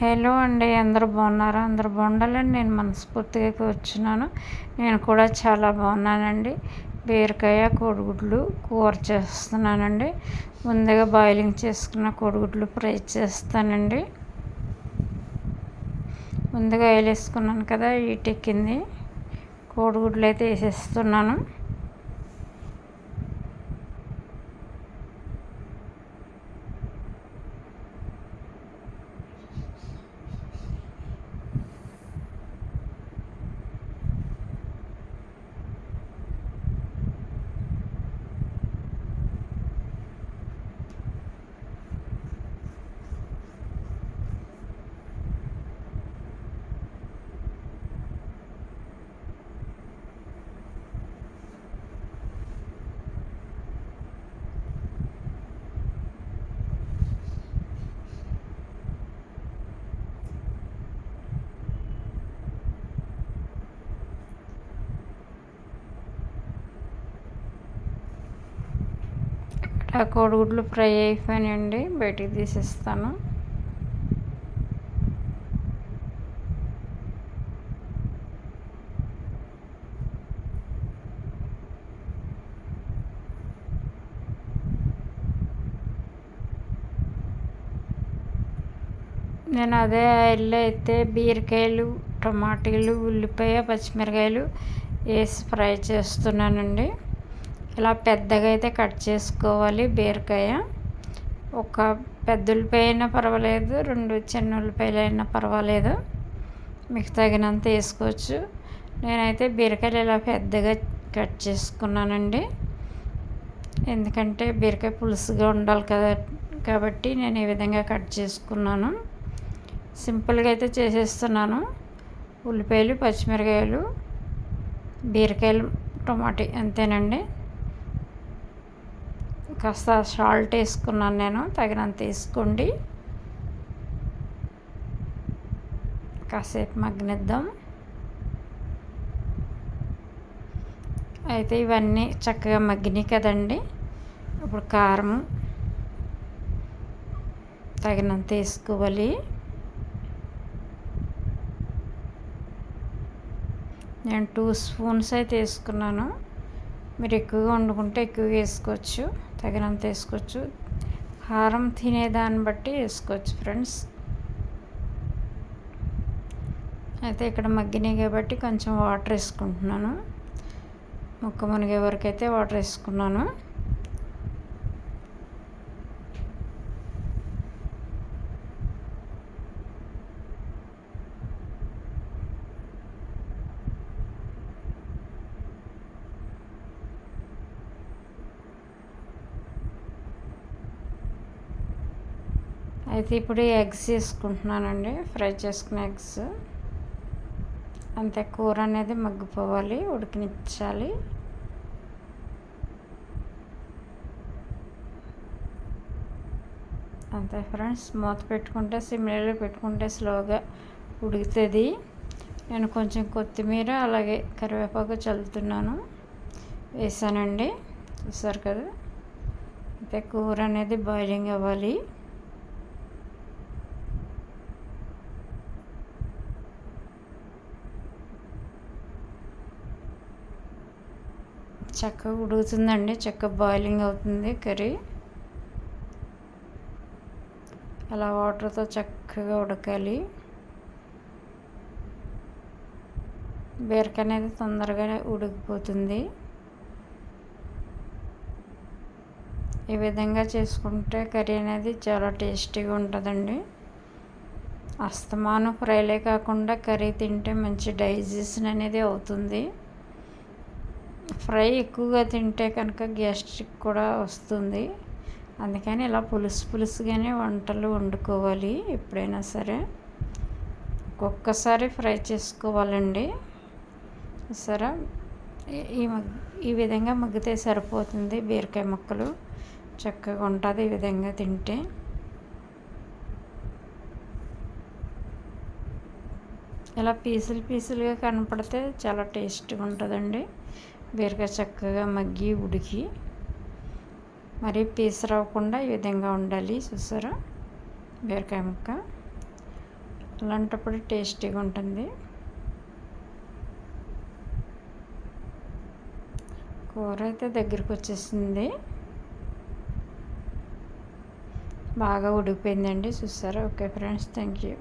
Hello అండి అందరూ బాగున్నారా? అందరూ బాగుండాలని నేను మనస్ఫూర్తిగా కూర్చున్నాను. నేను కూడా చాలా బాగున్నానండి. బీరకాయ కోడిగుడ్లు కూర చేస్తున్నానండి. ముందుగా బాయిలింగ్ చేసుకున్న కోడిగుడ్లు ఫ్రై చేస్తానండి. ముందుగా ఆయిల్ వేసుకున్నాను కదా వీటెక్కింది కోడిగుడ్లు అయితే వేసేస్తున్నాను. ఆ కోడిగుడ్లు ఫ్రై అయిపోయినాయండి బయటికి తీసేస్తాను. నేను అదే ఆయిల్లో అయితే బీరకాయలు టమాటీలు ఉల్లిపాయ పచ్చిమిరకాయలు వేసి ఫ్రై చేస్తున్నానండి. ఇలా పెద్దగా అయితే కట్ చేసుకోవాలి బీరకాయ. ఒక పెద్ద ఉల్లిపాయ అయినా పర్వాలేదు రెండు చిన్న ఉల్లిపాయలు అయినా పర్వాలేదు. మీకు తగినంత వేసుకోవచ్చు. నేనైతే బీరకాయలు ఇలా పెద్దగా కట్ చేసుకున్నానండి. ఎందుకంటే బీరకాయ పులుసుగా ఉండాలి కదా కాబట్టి నేను ఈ విధంగా కట్ చేసుకున్నాను. సింపుల్గా అయితే చేసేస్తున్నాను. ఉల్లిపాయలు పచ్చిమిరకాయలు బీరకాయలు టమాటీ అంతేనండి. కాస్త సాల్ట్ వేసుకున్నాను నేను తగినంత వేసుకోండి. కాసేపు మగ్గనిద్దాం. అయితే ఇవన్నీ చక్కగా మగ్గినాయి కదండి. ఇప్పుడు కారం తగినంత వేసుకోవాలి. నేను టూ స్పూన్స్ అయితే వేసుకున్నాను. మీరు ఎక్కువగా వండుకుంటే ఎక్కువగా వేసుకోవచ్చు తగినంత వేసుకోవచ్చు. కారం తినేదాన్ని బట్టి వేసుకోవచ్చు ఫ్రెండ్స్. అయితే ఇక్కడ మగ్గినాయి కాబట్టి కొంచెం వాటర్ వేసుకుంటున్నాను. ముక్క మునిగే వరకు అయితే వాటర్ వేసుకున్నాను. అయితే ఇప్పుడు ఎగ్స్ వేసుకుంటున్నానండి. ఫ్రై చేసుకున్న ఎగ్స్. అంతే కూర అనేది మగ్గిపోవాలి ఉడికినిచ్చాలి. అంతే ఫ్రెండ్స్ మూత పెట్టుకుంటే సిమ్లో పెట్టుకుంటే స్లోగా ఉడుకుతుంది. నేను కొంచెం కొత్తిమీర అలాగే కరివేపాకు చల్లుతున్నాను. వేసానండి. చూసారు కదా? అయితే కూర అనేది బాయిలింగ్ అవ్వాలి. చక్కగా ఉడుకుతుందండి చక్కగా బాయిలింగ్ అవుతుంది కర్రీ. అలా వాటర్తో చక్కగా ఉడకాలి. బీరక అనేది తొందరగా ఉడికిపోతుంది. ఈ విధంగా చేసుకుంటే కర్రీ అనేది చాలా టేస్టీగా ఉంటుందండి. అస్తమానం ఫ్రైలే కాకుండా కర్రీ తింటే మంచి డైజెషన్ అనేది అవుతుంది. ఫ్రై ఎక్కువగా తింటే కనుక గ్యాస్ట్రిక్ కూడా వస్తుంది. అందుకని ఇలా పులుసు పులుసుగానే వంటలు వండుకోవాలి ఎప్పుడైనా సరే. ఒక్కొక్కసారి ఫ్రై చేసుకోవాలండి. సరే. ఈ ఈ విధంగా మగ్గితే సరిపోతుంది బీరకాయ ముక్కలు. చక్కగా ఉంటుంది ఈ విధంగా తింటే. ఇలా పీసులు పీసులుగా కనపడితే చాలా టేస్ట్గా ఉంటుందండి. బీరకాయ చక్కగా మగ్గి ఉడికి మరి పీస్ రావకుండా ఈ విధంగా ఉండాలి. చూసారా? బీరకాయ ముక్క. అలాంటప్పుడు టేస్టీగా ఉంటుంది. కూర అయితే దగ్గరికి వచ్చేసింది. బాగా ఉడికిపోయిందండి. చూసారా? Okay friends thank you